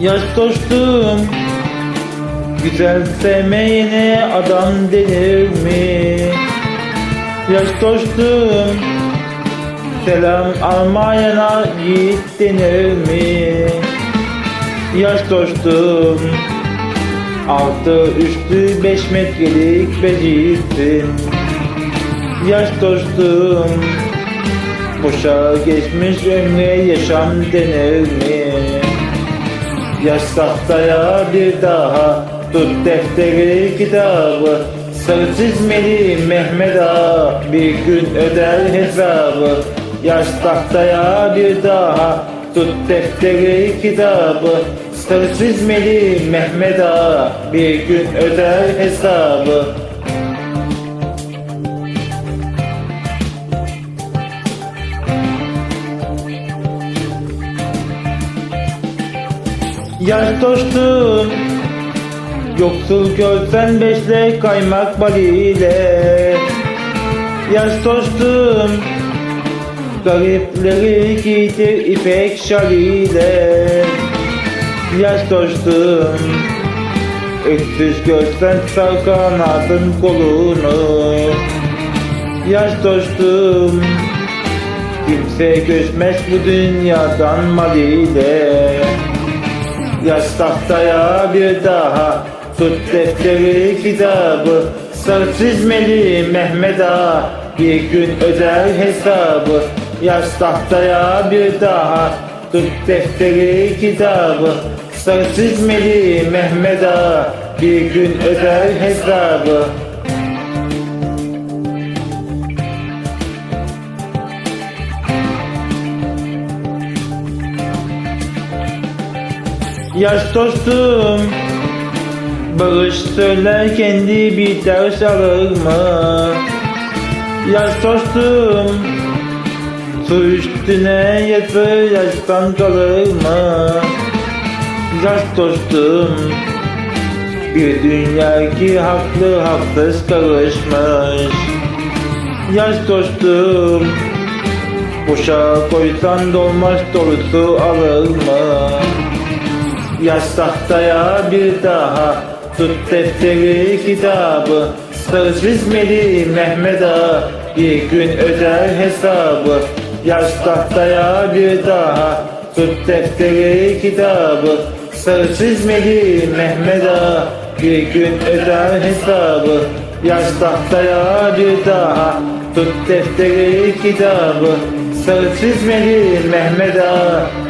Yaş dostum Güzel sevmeyene adam denir mi? Yaş dostum Selam almayana yiğit denir mi? Yaş dostum Altı üstü beş metrelik beciksin Yaş dostum Boşa geçmiş ömre yaşam denir mi? Yaş tahtaya bir daha Tut defteri kitabı. Sarı çizmeli Mehmet Ağa Bir gün öder hesabı. Yaş tahtaya bir daha Tut defteri kitabı. Sarı çizmeli Mehmet Ağa Bir gün öder hesabı Yaş dostum Yoksul görsen beşle kaymak bal ile Yaş dostum Garipleri giydir ipek şal ile Yaş dostum Öksüz görsen sar kanadın kolunu. Yaş dostum Kimse göçmez bu dünyadan mal Yaş tahtaya bir daha Tut defteri kitabı Sarı çizmeli Mehmet Ağa. Bir gün öder hesabı Yaş tahtaya bir daha Tut defteri kitabı Sarı çizmeli Mehmet Ağa. Bir gün öder hesabı Yaş dostum Barış söyler kendi bir ders alır mı? Yaş dostum Su üstüne yatır yaştan kalır mı? Yaş dostum Bir dünya ki haklı haksız karışmış Yaş dostum Boşa koysan dolmaz dolusu alır mı? Yaş tahtaya bir daha Tut defteri kitabı. Sarı çizmeli Mehmet Ağa Bir gün öder hesabı. Yaş tahtaya bir daha Tut defteri kitabı. Sarı çizmeli Mehmet Ağa Bir gün öder hesabı. Yaş tahtaya bir daha Tut defteri kitabı. Sarı çizmeli Mehmet Ağa